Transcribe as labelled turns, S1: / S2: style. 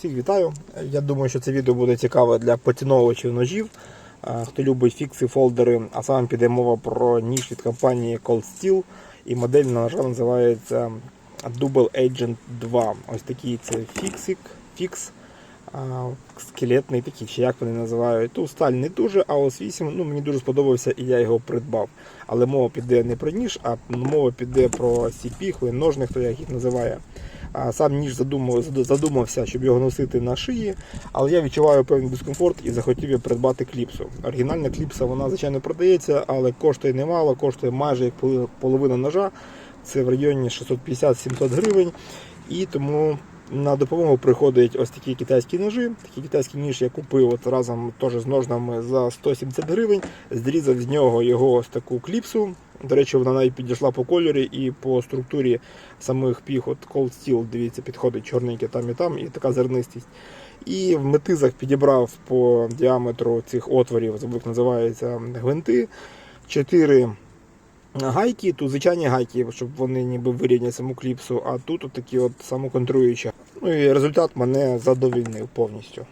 S1: Всіх вітаю. Я думаю, що це відео буде цікаве для поціновувачів ножів. Хто любить фікси, фолдери, а саме піде мова про ніж від компанії Cold Steel. І модель на ножа називається Double Agent 2. Ось такий це фіксик, фікс. Скелетний такий, чи як вони називають. Ту сталь не дуже, а ось 8 ну, мені дуже сподобався і я його придбав. Але мова піде не про ніж, а мова піде про сіпіхли, ножни, хто як їх називає. Сам ніж задумав, задумався, щоб його носити на шиї, але я відчуваю певний дискомфорт і захотів я придбати кліпсу. Оригінальна кліпса, вона звичайно продається, але коштує немало, коштує майже як половина ножа. Це в районі 650-700 гривень. І тому на допомогу приходять ось такі китайські ножі. Такий китайський ніж я купив от разом теж з ножнами за 170 гривень. Зрізав з нього його ось таку кліпсу. До речі, вона навіть підійшла по кольорі і по структурі самих піх. От Cold Steel, дивіться, підходить чорненьке там і там, і така зернистість. І в метизах підібрав по діаметру цих отворів, як називаються гвинти. Чотири гайки, тут звичайні гайки, щоб вони ніби вирівняли саму кліпсу, а тут от такі от самоконтруючі. Ну і результат мене задовільнив повністю.